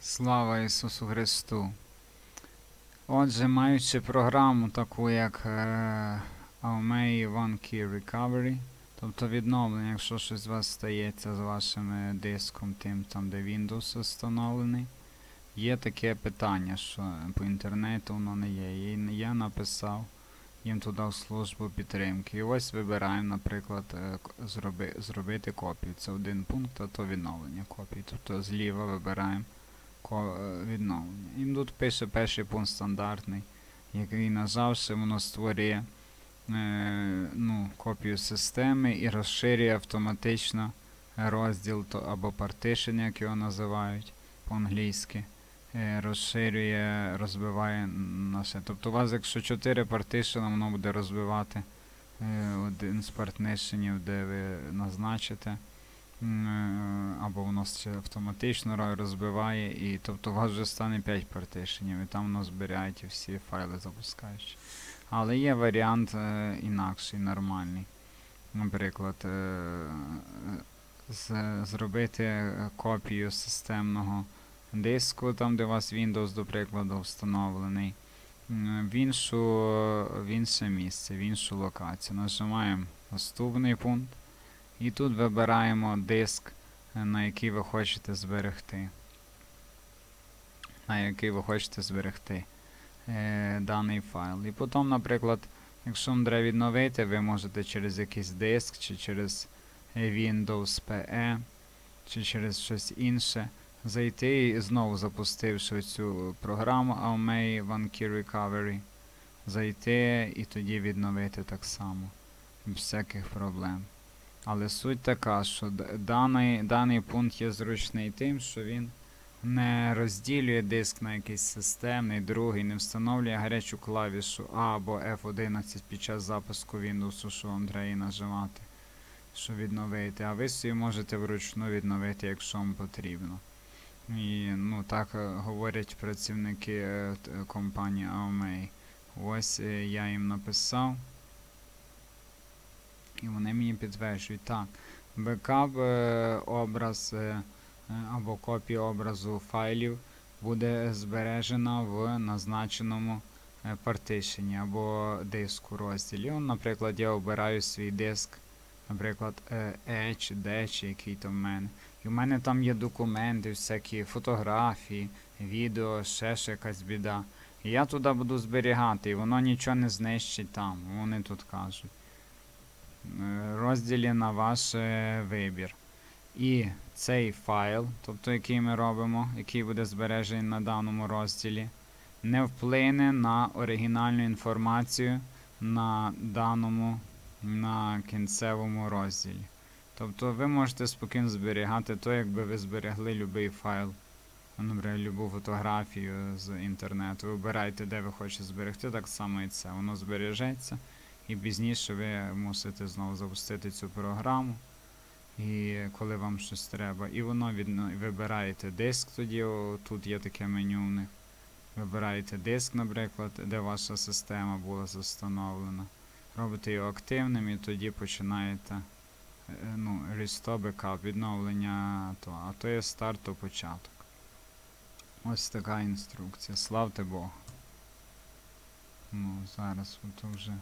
Слава Ісусу Христу. Отже, маючи програму таку, як е, Aumei One Key Recovery, тобто відновлення, якщо щось у вас стається з вашим е, диском, тим там, де Windows встановлений, є таке питання, що по інтернету воно не є. І я написав їм туди в службу підтримки. І ось вибираємо, наприклад, е, зроби, зробити копію. Це один пункт, а то відновлення копії. Тобто зліва вибираємо відновлення. Їм тут пише перший пункт стандартний, який нажавши, воно створює е, ну, копію системи і розширює автоматично розділ то, або partition, як його називають по-англійськи. Е, розширює, розбиває на все. Тобто у вас, якщо 4 партишена, воно буде розбивати е, один з партишенів, де ви назначите. Е, або воно автоматично розбиває, і тобто у вас вже стане 5 партишенів, і там воно зберігає ті всі файли запускаючи. Але є варіант е, інакший, нормальний. Наприклад, е, з- зробити копію системного диску, там, де у вас Windows, до прикладу, встановлений, в, іншу, в інше місце, в іншу локацію. Нажимаємо наступний пункт. І тут вибираємо диск, е, на який ви хочете зберегти. На який ви хочете зберегти е, даний файл. І потім, наприклад, якщо вам треба відновити, ви можете через якийсь диск, чи через е, Windows PE, чи через щось інше зайти і знову запустивши цю програму Aumei One Key Recovery, зайти і тоді відновити так само. Без всяких проблем. Але суть така, що даний, даний пункт є зручний тим, що він не розділює диск на якийсь системний, другий, не встановлює гарячу клавішу А або F11 під час запуску Windows, що вам треба її нажимати, щоб відновити. А ви собі можете вручну відновити, якщо вам потрібно. І ну, так е, говорять працівники е, компанії Aomei. Ось е, я їм написав. І вони мені підтверджують, так, бекап е, образ е, е, або копія образу файлів буде збережена в назначеному партишені або диску розділі. Наприклад, я обираю свій диск, наприклад, E чи D, чи який там в мене. І в мене там є документи, всякі фотографії, відео, ще ж якась біда. І я туди буду зберігати, і воно нічого не знищить там, вони тут кажуть розділі на ваш е, вибір. І цей файл, тобто який ми робимо, який буде збережений на даному розділі, не вплине на оригінальну інформацію на даному на кінцевому розділі. Тобто ви можете спокійно зберігати то, якби ви зберегли будь-який файл, наприклад, любу фотографію з інтернету. Вибирайте, де ви хочете зберегти, так само і це. Воно збережеться. І пізніше ви мусите знову запустити цю програму, і коли вам щось треба. І воно відно... вибираєте диск тоді, о, тут є таке меню у них. Вибираєте диск, наприклад, де ваша система була застановлена. Робите його активним і тоді починаєте е, ну, restore backup, відновлення то. А то є старт, то початок. Ось така інструкція. Славте Бога. Ну, зараз ото вже.